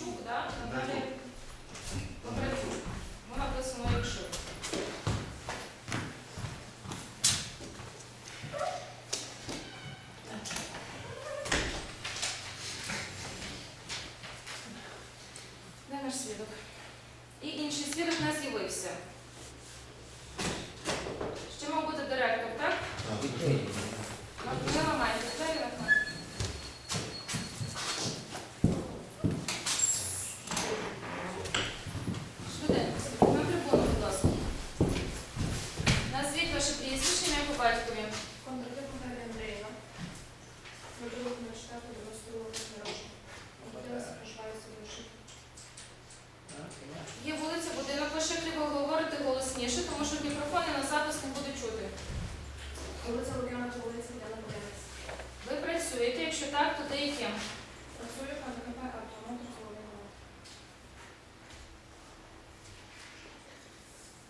Шук, да? Наталія Кондратюк. Ми написано якщо. Де наш свідок? І інший свідок не з'явився. Ще мав бути директор, так? Ви ламаєте двері на кнопку. Швиденько, на трибуну, будь ласка. Назвіть ваше прізвище, ім'я по батькові. Кондратюк Наталія Андріївна. Медовик університету 90 років народження. Народилася, проживаю в Сибірші. Є вулиця, будинок, ви шиклі ви говорите голосніше, тому що мікрофони на запис не буде чути. Вулиця Лук'янова, вулиця Діана Борянець. Ви працюєте, якщо так, то де і ким? Працюю на ДКП «Автомотор».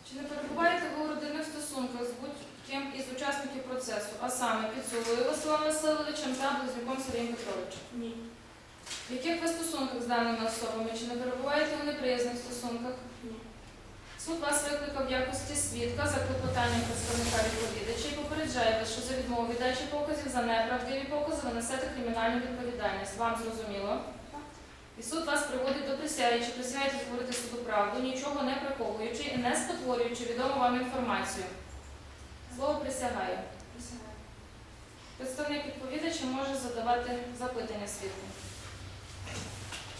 Чи не перебуваєте ви у родинних стосунках з будь-ким із учасників процесу, а саме Підсулою Василем Васильовичем та Близнюком Сергієм Петровичем? Ні. В яких ви стосунках з даними особами? Чи не перебуваєте у неприязних стосунках? Ні. Суд вас викликав в якості свідка за клопотанням представника відповідача і попереджає вас, що за відмову від дачі показів за неправдиві покази ви несете кримінальну відповідальність. Вам зрозуміло? І суд вас приводить до присяги, чи присягаєтесь говорити суду правду, нічого не приховуючи і не спотворюючи відому вам інформацію. Слово. Присягаю. Представник відповідача може задавати запитання свідку.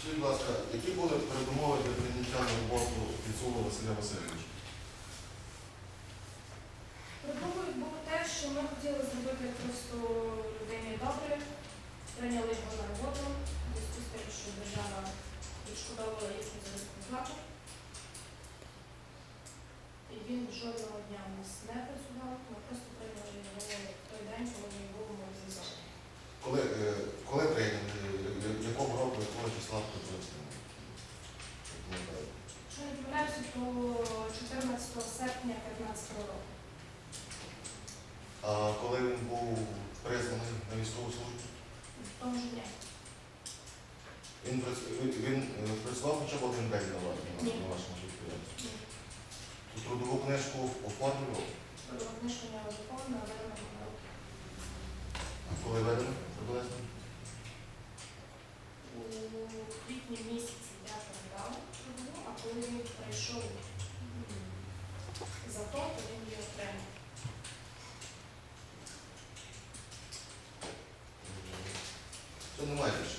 Скажіть, будь ласка, які були передумови для прийняття на роботу Підсула Василя Васильовича? Придумою було те, що ми хотіли зробити просто людині добре, прийняли його на роботу, в зв'язку з що держава відшкодовувала їхню заробітну. І він жодного дня у нас не працював, ми просто прийняли його той день, коли він був мобілізований. Коли, е, коли прийняли, Е, в якому року, якого числа приблизно? Якщо не помиляюся, то 14 серпня 15 року. А коли він був призваний на військову службу? В тому ж дні. Він, е, працював хоча б один день на ва- на- Ні. на вашому підприємстві? Ні. Трудову книжку оформлював? Трудова книжка не заповнена, але вона була. Коли ведено приблизно? У квітні місяці я передала а коли він прийшов за то, то він її отримав. Це немає більше.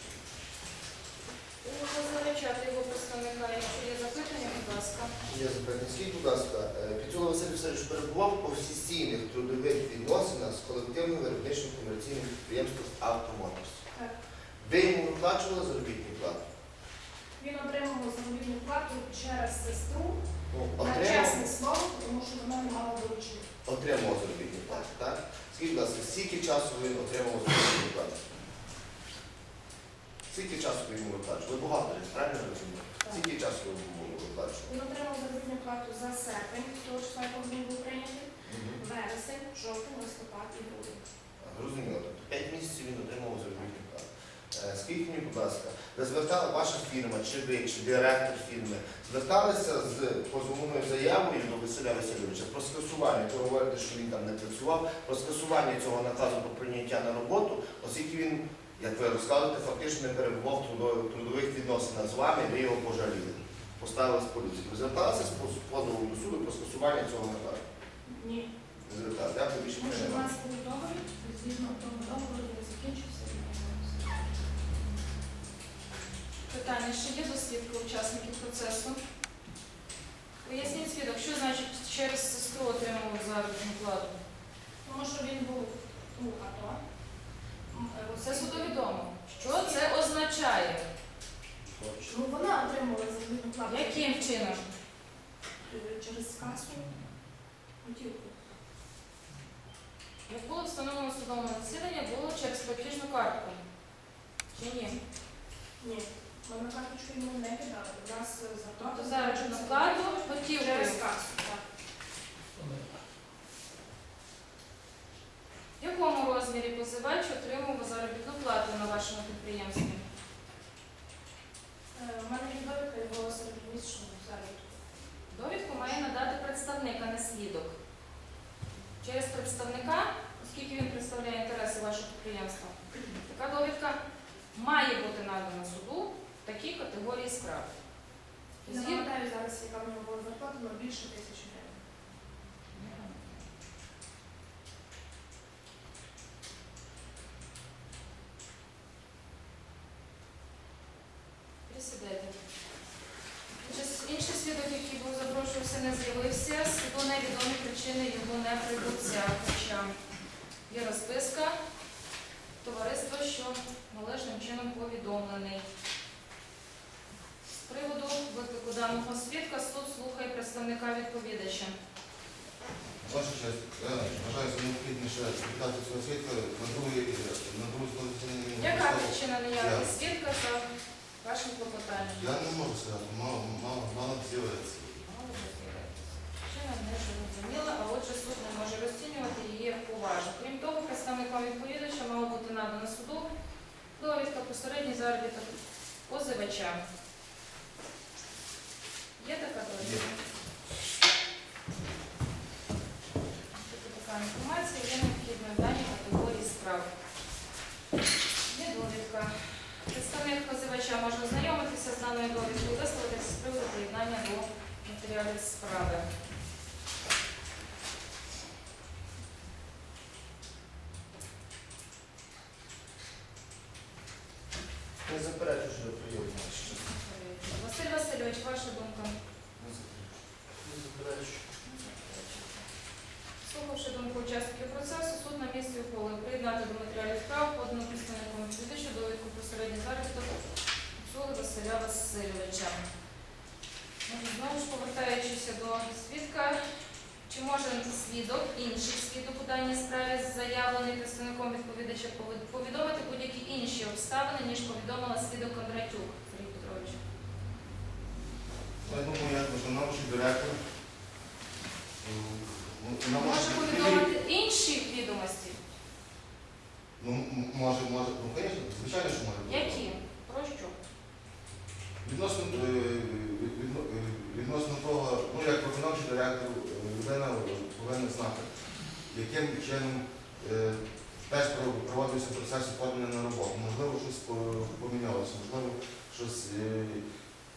Ви залучати його представника, якщо є запитання, будь ласка. Я запитання. Скажіть, будь ласка, е, Підсула Василь Васильович перебував у офіційних трудових відносинах з колективним виробничим комерційним підприємством «Автомоторс». Ви йому виплачували заробітну плату? Він отримав заробітну плату через сестру Ну, на чесне слово, тому що вона не мала доручення. отримав заробітну плату, так? Скажіть, будь ласка, скільки часу ви отримав заробітну плату? Скільки часу ви йому виплачували? Ви бухгалтери, правильно? Так. Скільки часу ви йому виплачували? Він отримав заробітну плату за серпень, того числа, коли він був прийнятий, вересень, жовтень, листопад і грудень. Зрозуміло, тобто 5 місяців він отримав заробітну плату. Е, Скажіть мені, будь ласка, ви звертали ваша фірма, чи ви, чи директор фірми, зверталися з позовною заявою до Василя Васильовича про скасування, ви говорите, що він там не працював, про скасування цього наказу про прийняття на роботу, оскільки він, як ви розказуєте, фактично не перебував в трудових відносинах з вами, ви його пожаліли. Поставили з поліції. Ви зверталися з поз- позовом до суду про скасування цього наказу? Ні. Що не в немає. був договір, згідно того договору він закінчився і. Питання ще є до свідка учасників процесу. Поясніть свідок, що значить через сестру отримав заробітну плату? Тому що він був у АТО. Е, Це суду відомо. Що це означає? Ну, вона отримала заробітну плату. Яким чином? Е, Через касу. Готівку. Як було встановлено в судовому засіданні, було через платіжну картку. Чи ні? Ні. Ми на карточку йому не кидали. У нас е, зарплата Тобто заробітну плату готівкою. через касу. Так. В якому розмірі позивач отримав заробітну плату на вашому підприємстві? Е, У мене місячну заробітку. Довідку має надати представник, а не свідок. Через представника, оскільки він представляє інтереси вашого підприємства, така довідка має бути надана суду в такій категорії справ. Я пам'ятаю зараз, яка в нього була зарплата, але більше тисячі гривень. Присідайте. Отже, Інший свідок, який був запрошувався, не з'явився. Суду невідомі причини його. Хоча є розписка товариства, що належним чином повідомлений. З приводу виклику даного свідка суд слухає представника відповідача. Ваша честь, я вважаю за необхідніше віддати цього свідка на другий, на другу сторону. Яка причина неявки свідка за вашим клопотанням? Я не можу сказати, мало, мало, мало з'явиться. Причина не зрозуміла, а отже суд не може розцінювати її як поважну. Крім того, представником відповідача мала бути надана суду довідка про середній заробіток позивача. Є така довідка? Така інформація є необхідною в даній категорії справ. Є довідка. Представник позивача може ознайомитися з даною довідкою, висловитися з приводу приєднання до матеріалів справи. Не заперечую, що ви прийомні. Василь Васильович, ваша думка? Не заперечую. Слухавши думку учасників процесу, суд на місці ухвалив приєднати до матеріалів справ, подану представником відповідача довідку про середній заробіток Цули Василя Васильовича. Може, Знову ж повертаючись до свідка, чи може свідок, інший свідок у даній справі, заявлений представником відповідача, повід- повідомити будь-які інші обставини, ніж повідомила свідок Кондратюк Сергій Петрович? Я думаю, як директор. ну, вона Може повідомити інші відомості? Ну, м- може, може, ну, звісно, звичайно, що може. Які? Про що? Відносно, е, від- відно- е, відносно того, ну як виконавчий директор, е, людина повинна знати, яким чином е, теж проводився процес оформлення на роботу. Можливо, щось помінялося, можливо, щось е,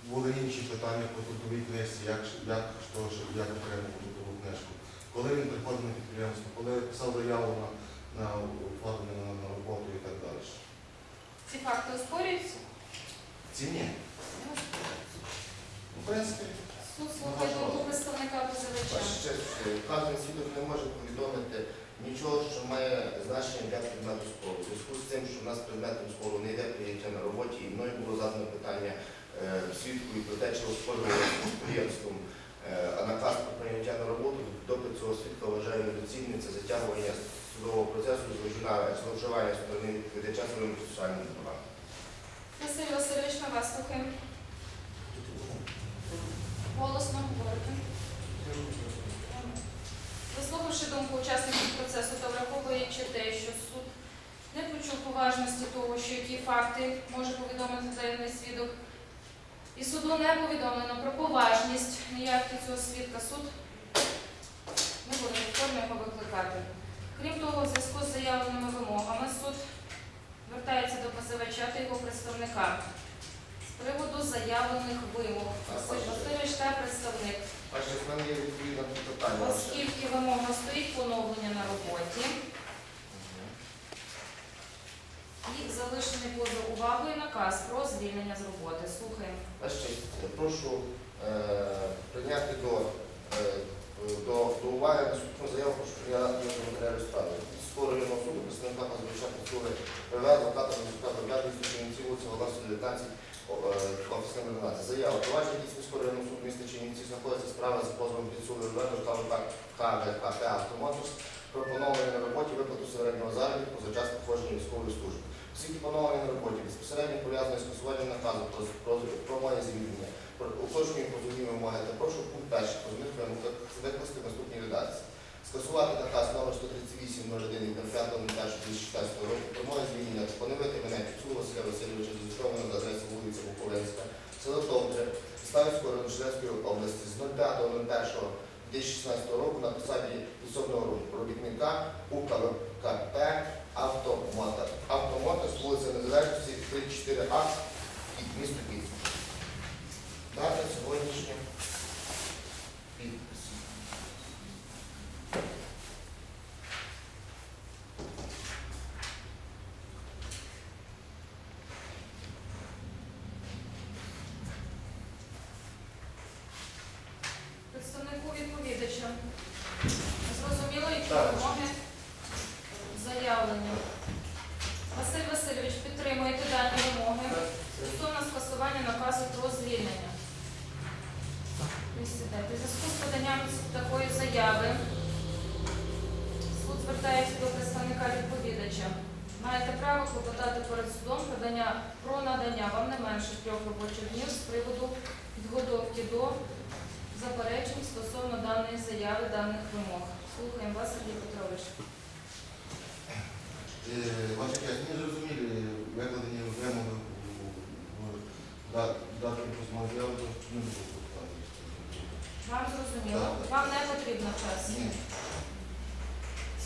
були інші питання по трудовій книжці, як, як, що, як окремо трудову книжку. Коли він приходив на підприємство, коли писав заяву на, на оформлення на, на роботу і так далі. Ці факти оспорюються? Ці ні. Ну, В принципі, Суд слухає думку представника позивача. Ваша е, вказаний свідок не може повідомити нічого, що має значення для предмету спору. У зв'язку з тим, що в нас предметом спору не йде прийняття на роботі, і мною було задано питання е, свідкові про те, чи оспорювалося підприємством, е, а наказ про прийняття на роботу, допит цього свідка вважаю недоцільним, це затягування судового процесу, зловживання зловживання сторони відповідача своїми процесуальними правами. Василь Васильович, на вас слухаємо. Голосно говорите. Заслухавши думку учасників процесу та враховуючи те, що суд не почув поважності того, що які факти може повідомити заявний свідок, і суду не повідомлено про поважність неявки цього свідка, суд не буде повторно його викликати. Крім того, в зв'язку з заявленими вимогами суд звертається до позивача та його представника з приводу заявлених вимог. Василь Васильович та представник. Оскільки вимога стоїть поновлення на роботі і залишений поза увагою наказ про звільнення з роботи. Слухаємо. Прошу е, прийняти до, е, до, до уваги наступну заяву, прошу прийняти до матеріалів справи. Скоро районного суду представника позивача працює ПВ, адвоката адвоката Чернівці, вулиця Волосся, 19, о, е, офісна номінація. Заява. Провадження дійсно міського районного суду міста Чернівці знаходиться справа за позовом під судом кажу так, КГКТ «Автомоторс» про поновлення на роботі виплату середнього заробітку за час проходження військової служби. Оскільки поновлення на роботі безпосередньо пов'язане з скасуванням наказу про, моє звільнення, про уточнення позовні вимоги та прошу пункт перший позовних вимог викласти наступній редакції. Скасувати наказ номер 138 01 від 5.01.2016 року про моє звільнення поновити мене Піцу Василя Васильовича зареєстровано за адресою вулиця Буковинська, село Товдре, Ставської Радошинецької області з 05.01.2016 року на посаді підсобного робітника у КВКП «Автомотор». «Автомотор» з вулиця Незалежності 34А, місто Київ. Дата сьогоднішня підпис. Представнику відповідача. Зрозуміло, які Так. вимоги заявлені. Василь Васильович, підтримуєте дані вимоги стосовно скасування наказу про звільнення. Присідайте. У зв'язку з поданням такої заяви суд звертається до представника відповідача. Маєте право клопотати перед судом подання про надання вам не менше трьох робочих днів з приводу підготовки до заперечень стосовно даної заяви, даних вимог. Слухаємо вас, Сергій Петрович. Е, Ваша честь, мені зрозуміли викладені вимоги у дату письмової заяви, то не клопотати. Вам зрозуміло? Вам не потрібно час. Ні.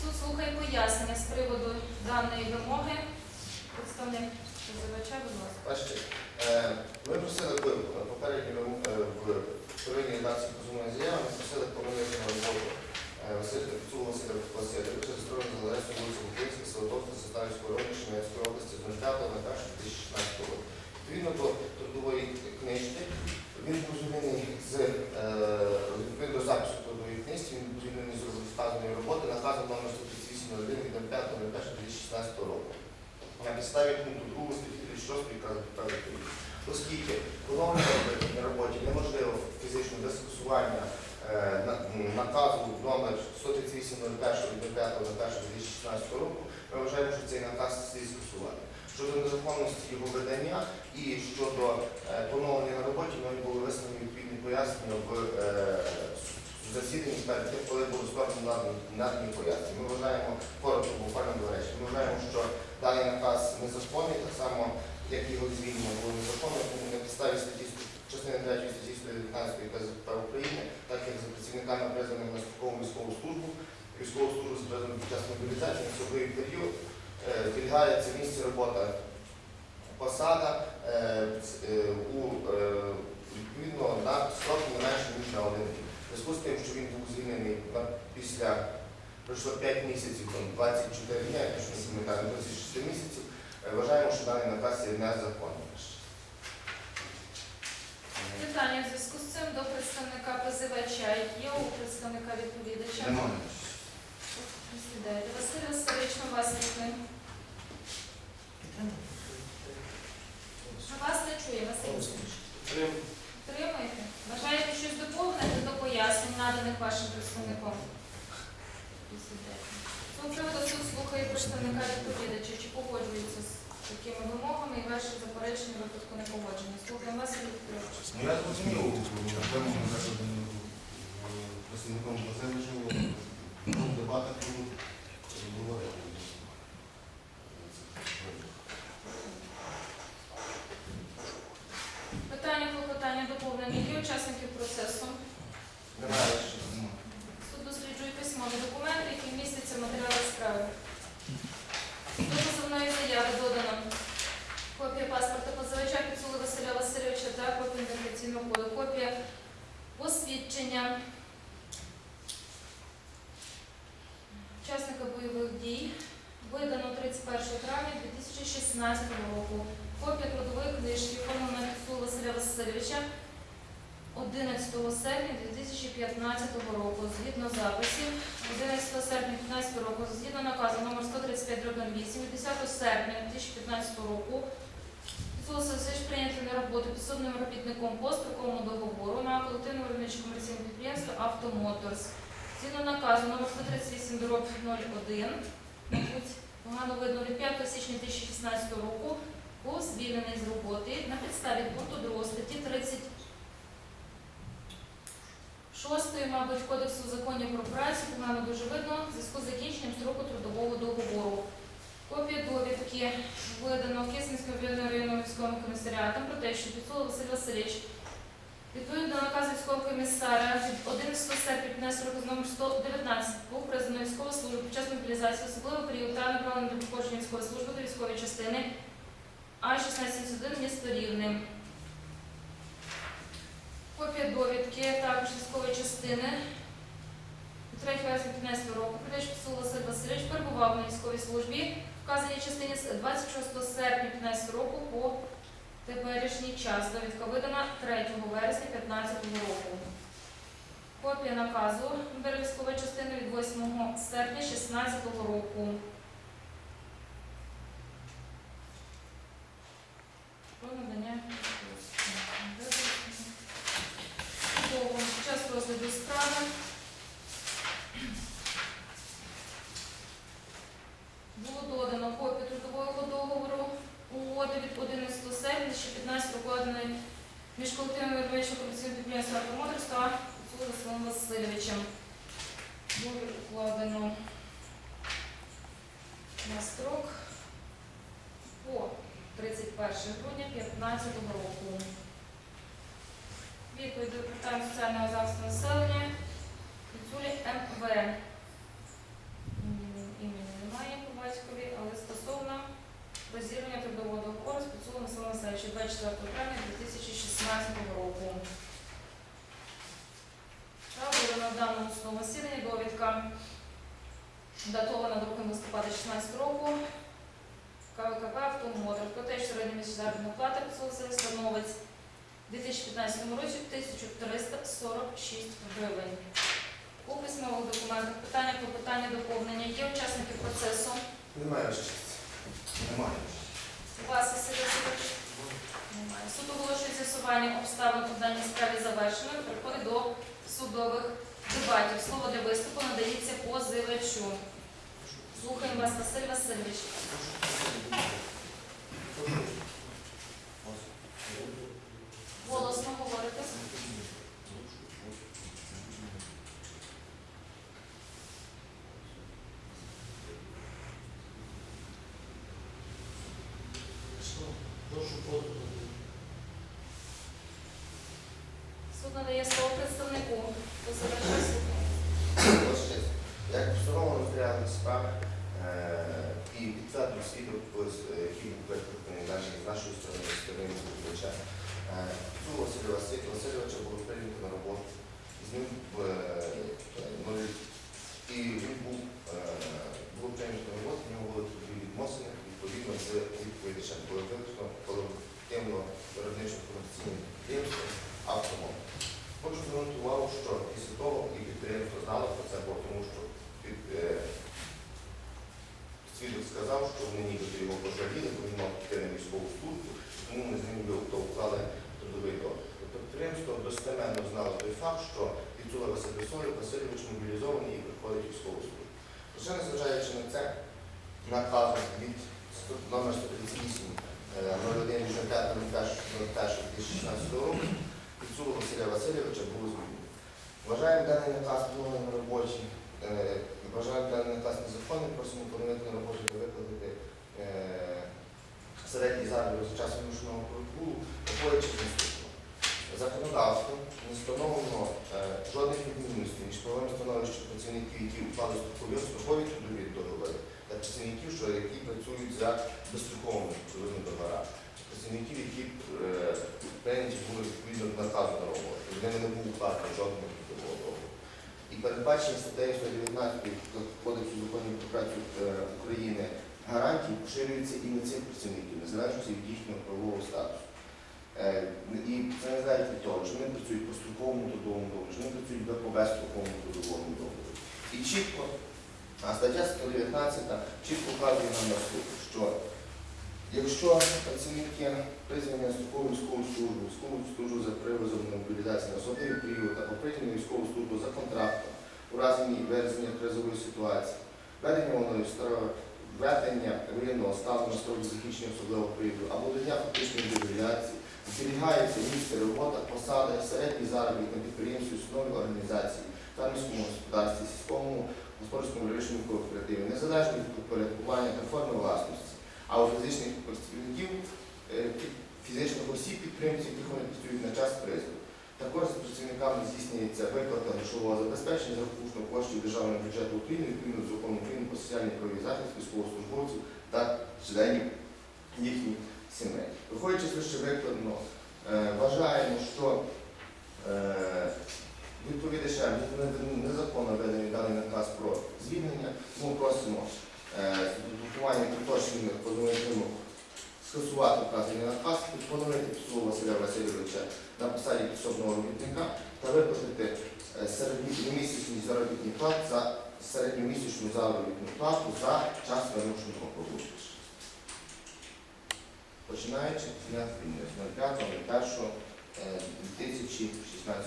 Суд слухає пояснення з приводу даної вимоги. Представник позивача, будь ласка. Бачите, е, ми просили в попередній вимог- е, в первинній редакції позовної заяви, ми просили повернути на роботу е, Василя Кацула Василя Васильовича, зареєстрований за адресою вулиця Українська, Селотовська, Составівської району, Чернівецької області з 05 на 1 2016 року. Відповідно до трудової книжки, він був звільнений з е, відповідно запису трудової книжки, він був звільнений з вказаної роботи наказом номер 138 від 5.01.2016 року на підставі пункту 2 статті 36 казу відповідь. Оскільки поновлення на роботі неможливо фізично без скасування е, наказу номер 138.01 від 5.01.2016 року, ми вважаємо, що цей наказ слід скасувати. Щодо незаконності його видання і щодо е, поновлення на роботі, ми були висновлені відповідні пояснення в е, засіданні перед тим, коли було складено надані- пояснення. Ми вважаємо коротко, буквально до речі. Ми вважаємо, що даний наказ незаконний, так само, як його звільнення було незаконне, тому на підставі статті частини 3 статті 119 КЗП України, так як за працівниками призваними на строкову військову службу, військову службу з призваним під час мобілізації на особливий період, е, зберігається місце роботи посада е, е, у е, відповідно на строк не менше ніж на один рік. В зв'язку з тим, що він був звільнений після пройшло 5 місяців, там 24 дні, якщо не пам'ятаю, 26 місяців, е, вважаємо, що даний наказ є незаконним. Питання в зв'язку з цим до представника позивача. Є у представника відповідача? Немає. Присідайте. Василь Васильович, на вас відповідь. Вас не чує, Василь Васильович. Підтримуєте? Бажаєте щось доповнити до пояснень, наданих вашим представником? З приводу суд слухає представника відповідача, чи погоджується з такими вимогами і ваші заперечення випадку непогодження. Слухаємо вас, Сергій Петрович. Ну я зрозумів вимоги викладені е, представником в дебатах 2015 року, Васильович прийнятий на роботу підсобним робітником по строковому договору на колективне виробниче комерційне підприємство «Автомоторс». Згідно наказу номер 138 дроб 01, мабуть, погано видно, від 5 січня 2016 року, був звільнений з роботи на підставі пункту 2 статті 30 Шостої, мабуть, Кодексу законів про працю, погано дуже видно, в зв'язку з закінченням строку трудового договору. Копія довідки видано Кисненським районним військовим комісаріатом про те, що Піцула Василь Васильович Відповідно наказу військового комісара від 11 серпня 15 року з номер 119 був призвано військову службу під час мобілізації, особливо період та направлено до проходження військової служби до військової частини А-1671 місто Рівне. Копія довідки також військової частини від 3 вересня 15 року. Придач посол Василь Васильович перебував на військовій службі в вказаній частині з 26 серпня 15 року по теперішній час. Довідка видана 3 вересня 2015 року. Копія наказу номер частини від 8 серпня 2016 року. Про надання Судового під час розгляду справи було додано копію трудового договору угоди від 11 серпня 2015 укладеної між колективним виробничим комерційним підприємством «Автомоторс» та Гуцулом Василем Васильовичем. Договір укладено на строк по 31 грудня 2015 року. Відповідь до питань соціального захисту населення Гуцулі МВ. Імені немає по батькові, але стосовно розірвання трудового договору з Василем Васильовичем 24 травня 2016 року. Була на даному судовому засіданні довідка датована 2 листопада 2016 року. КВКП «Автомотор» про те, що середня місячна заробітна плата Василь становить у 2015 році 1346 гривень. У письмових документах питання про питання доповнення є учасники процесу. Немає честі. Немає. Вас, Немає. Суд оголошує з'ясування обставин у даній справі завершеною. приходить до судових дебатів. Слово для виступу надається позивачу. Слухаємо вас, Василь Васильович. Голосно говорите. Прошу подати. Суд надає слово представнику. Позивача слухаємо. Ваша честь. Як встановлено розглянути справи е, і підтвердив свідок, е, який був викликаний наші- з нашої сторони, з сторони відповідача. Е, Цю Василя Василь- Васильовича було прийнято на роботу. З ним е, ну, і він був е, було прийнято на роботу, в нього були трудові відносини відповідно з відповідачем. Було колективно виробничо комерційне підприємство автомобіль. Хочу звернути увагу, що після того, і підприємство знало про це, бо тому що під, е, свідок сказав, що вони нібито його пожаліли, бо він мав піти на військову службу, тому вони з ним уклали трудовий договір. Підприємство достеменно знало той факт, що Піцула Василь Васильович мобілізований і приходить військову службу. Лише незважаючи на це, наказом від номер 138 е, 01 2016 року Піцула Василя Васильовича було звільнено. Вважаємо даний наказ поновленим робочим, вважаємо даний наказ незаконним, просимо поновити на роботу та викладати е, середній заробіток за часом рушного прогулу, виходячи з наступного. Законодавством не встановлено е, жодних відмінностей між правовим становищем працівників, які уклали строкові строкові трудові договори, та працівників, що які працюють за безстроковими трудовими договорами. Працівників, які е, прийняті були відповідно наказу на роботу. Вони не був укладений жодного трудового. І передбачені статтею 119 Кодексу законів про працю е, України гарантії поширюються і на цих працівників, незалежно від їхнього правового статусу. Е, І це не залежить від того, чи вони працюють по строковому трудовому договору, чи вони працюють по безстроковому трудовому договору. І чітко, а стаття 119 чітко вказує нам наступне, що якщо працівники призвані строкову військову службу, військову службу за привозом мобілізації на особливий період або прийняли військову службу за контрактом у разі виразення кризової ситуації, ведення воно введення воєнного стану на строку закінчення особливого періоду або до дня фактичної девіляції, зберігається місце робота, посада, середній заробіток на підприємстві, установі організації, фермерському господарстві, сільському господарському рішенню кооперативі, незалежно від підпорядкування та форми власності, а у фізичних працівників е, фізичних осіб підприємців, яких вони працюють на час призову. Також з працівниками здійснюється виплата грошового забезпечення за рахунок коштів державного бюджету України відповідно до закону України про соціальний правовий захист військовослужбовців та членів їхніх сімей. Виходячи з вище викладено, е, вважаємо, що е, відповідачам незаконно введений даний наказ про звільнення, тому просимо е, з додатковання уточнених позовних вимог скасувати вказаний наказ і поновити Псу Василя Васильовича на посаді підсобного робітника та виплатити е, середньомісячний заробітний плат за середньомісячну заробітну плату за час вимушеного побуту. Починаючи з дня звільнення з 05.01.2016 року.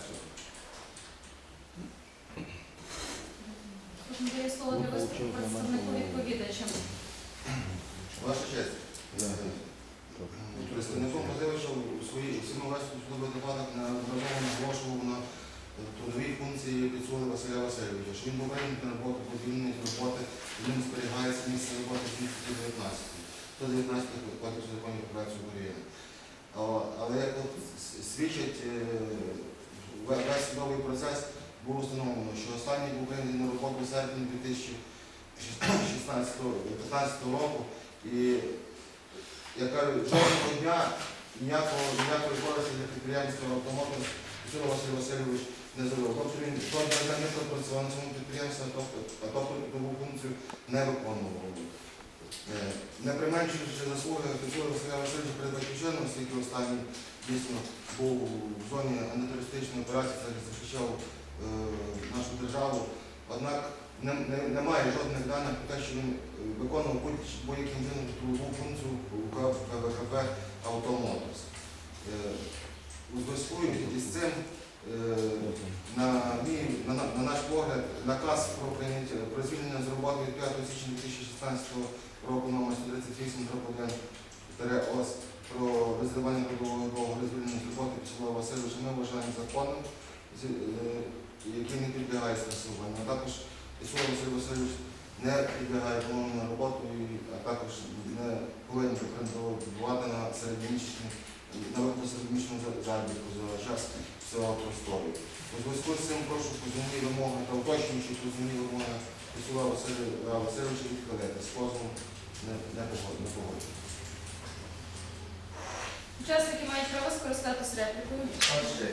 Тут надає слово для виступу представнику відповідача. Ваша честь. Представником позивача у своїй всьому весту судових докладах неодноразово наголошував на трудовій функції підсуду Василя Васильовича, що він був прийнятий на роботу по звільненні з роботи, і він зберігається місце роботи з 19. 119 Кодексу законів про працю України. О, Але як от с- свідчить е, ве- весь судовий процес, було встановлено, що останній був прийнятий на роботу в серпні 2015 року. І я кажу, жодного дня ніякого ніякої користі для підприємства автомотор Василь Василь Васильович не зробив. Тобто він жодного дня не пропрацював на цьому підприємстві, а тобто, а тобто таку функцію не виконував. Е, Не применшуючи заслуги Василя Василя Васильовича перед батьківщиною, оскільки останній дійсно був в зоні антитерористичної операції, це захищав е, нашу державу. Однак не- не- немає жодних даних про те, що він е, виконував будь- будь-яким чином трудову функцію у КВКП «Автомоторс». У зв'язку із цим, на, мій, на, на- на наш погляд, наказ про прийняття про звільнення з роботи від 5 січня 2016 року номер 138 ОС про розривання трудового договору звільнення з роботи Вячеслава Васильовича ми вважаємо законом, е, який не підлягає скасуванню. А також Вячеслав Василь Васильович не підлягає поновленню на роботу, а також не повинен претендувати на середньомісячну на виплату середньомісячну за- заробітку за час цього простору. У зв'язку з цим прошу позовні вимоги та уточнюючи позовні вимоги Вячеслава Василь- Васильовича відхилити. З позовом не, не погоджу. Учасники мають право скористатися реплікою. Отже,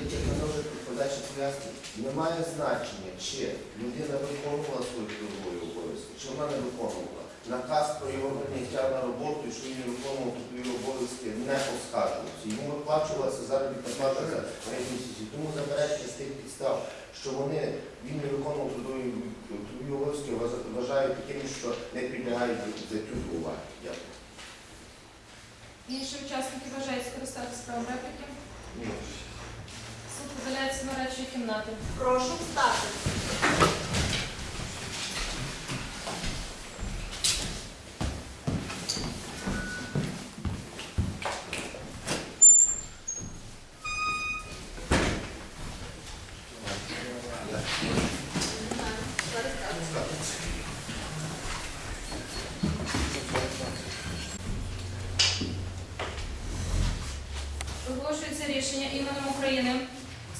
я тільки можу подальше пояснити, немає значення, чи людина виконувала свої трудові обов'язки, чи вона не виконувала. Наказ про його прийняття на роботу, і що він виконував трудові обов'язки, не оскаржувався. Йому виплачувалася заробітна плата за 5 місяців. Тому заперечення з тих підстав, що вони, він не виконував трудові, трудові обов'язки, вважають такими, що не підлягають взяттю до уваги. Дякую. Інші учасники бажають скористатися правом репліки. Ні. Суд видаляється на речі кімнати. Прошу встати. Оголошується рішення іменем України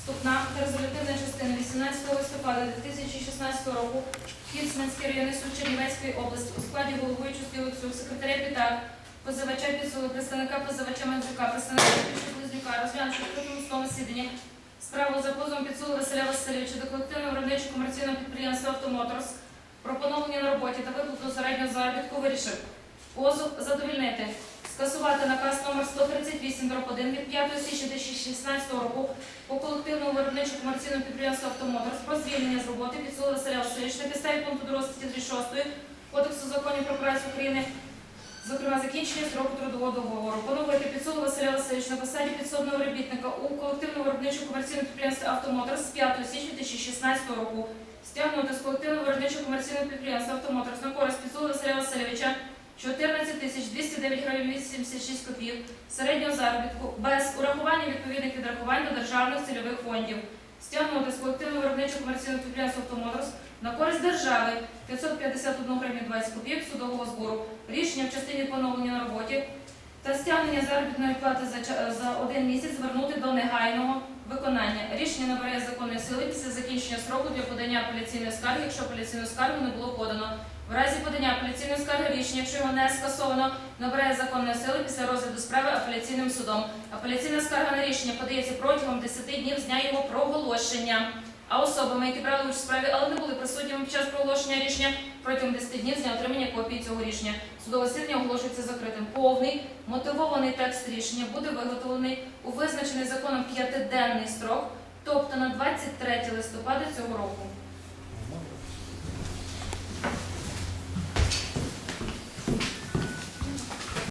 Ступна та резолютивна частина 18 листопада 2016 року Кіцманський районний суд Чернівецької області у складі головуючого Олексію, секретаря Пітак, позивача Підсули, представника позивача Мандзюка, представника Пішки Близнюка, розглянувши в кожному судовому засіданні справу за позовом Підсули Василя Васильовича до колективного виробничого комерційного підприємства «Автомоторс» про поновлення на роботі та виплату середнього заробітку вирішив. Позов задовільнити. Скасувати наказ номер 138 1 від 5 січня 2016 року по колективному виробничому комерційному підприємству «Автомоторс» про звільнення з роботи Соло Василя Васильовича на підставі пункту 2 статті 36 Кодексу законів про працю України, зокрема закінчення строку трудового договору, поновити підсуду Василя Васильовича на посаді підсобного робітника у колективному виробничому комерційному підприємстві «Автомоторс» з 5 січня 2016 року, стягнути з колективного виробничого комерційного підприємства «Автомоторс» на користь підсуду Василя Васильовича 14 тисяч 209 гривень 86 копійок середнього заробітку без урахування відповідних відрахувань до державних цільових фондів. Стягнути з колективного виробничого комерційного підприємства «Автомоторс» на користь держави 551 гривень 20 копійок судового збору. Рішення в частині поновлення на роботі та стягнення заробітної плати за, за один місяць звернути до негайного виконання. Рішення набирає законної сили після закінчення строку для подання апеляційної скарги, якщо апеляційну скаргу не було подано. В разі подання апеляційної скарги рішення, якщо його не скасовано, набирає законної сили після розгляду справи апеляційним судом. Апеляційна скарга на рішення подається протягом 10 днів з дня його проголошення. А особами, які брали участь у справі, але не були присутніми під час проголошення рішення, протягом 10 днів з дня отримання копії цього рішення. Судове засідання оголошується закритим. Повний мотивований текст рішення буде виготовлений у визначений законом п'ятиденний строк, тобто на 23 листопада цього року.